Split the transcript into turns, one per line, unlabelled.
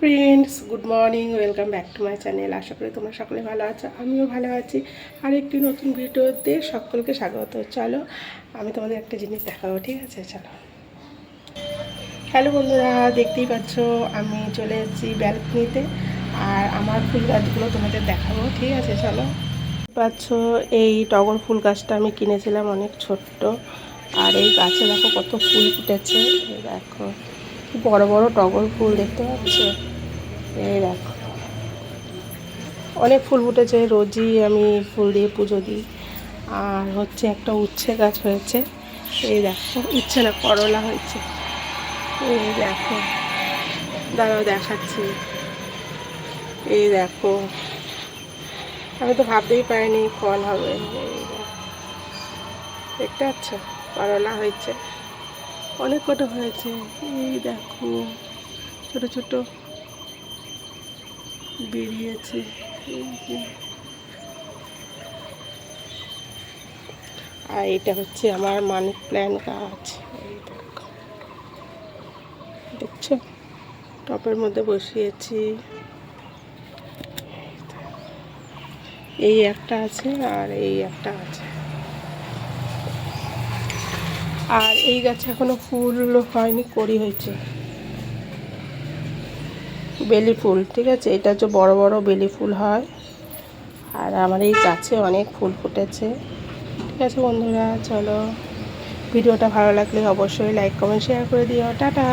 Friends good morning welcome back to my channel আশা করি তোমরা সকলে ভালো আছো, আমিও ভালো আছি। আর একটি নতুন ভিডিওতে সকলকে স্বাগত। চলো, আমি তোমাদের একটা জিনিস দেখাবো, ঠিক আছে? চলো। হ্যালো বন্ধুরা, দেখতেই পাচ্ছ, আমি চলে এসেছি ব্যালকনিতে, আর আমার ফুল গাছগুলো তোমাদের দেখাবো, ঠিক আছে? চলো। পাচ্ছ, এই টগর ফুল গাছটা আমি কিনেছিলাম অনেক ছোট্ট, আর এই গাছে দেখো কত ফুল ফুটেছে। দেখো বড় বড় টগর ফুল দেখতে পাচ্ছ? এই দেখো। অনেক ফুল ফুটেছে, রোজই আমি ফুল দিয়ে পুজো দিই। আর হচ্ছে একটা উচ্ছে গাছ হয়েছে। এই দেখো, উচ্ছে না, করলা হয়েছে। এই দেখো, দাঁড়াও দেখাচ্ছি। এই দেখো, আমি তো ভাবতেই পারিনি ফল হবে। দেখতে পাচ্ছ? করলা হয়েছে। অনেক কটা হয়েছে। এই দেখো, ছোট ছোট। বেরিয়েছে। আর এটা হচ্ছে আমার মানি প্ল্যান গাছ দেখছ? টপের মধ্যে বসিয়েছি। এই একটা আছে আর এই একটা আছে। আর এই গাছে এখনও ফুল হয়নি করি হয়েছে। বেলি ফুল, ঠিক আছে? এটা হচ্ছে বড় বড় বেলি ফুল হয়। আর আমার এই গাছে অনেক ফুল ফুটেছে। ঠিক আছে বন্ধুরা, চলো। ভিডিওটা ভালো লাগলে অবশ্যই লাইক কমেন্ট শেয়ার করে দিও। টাটা!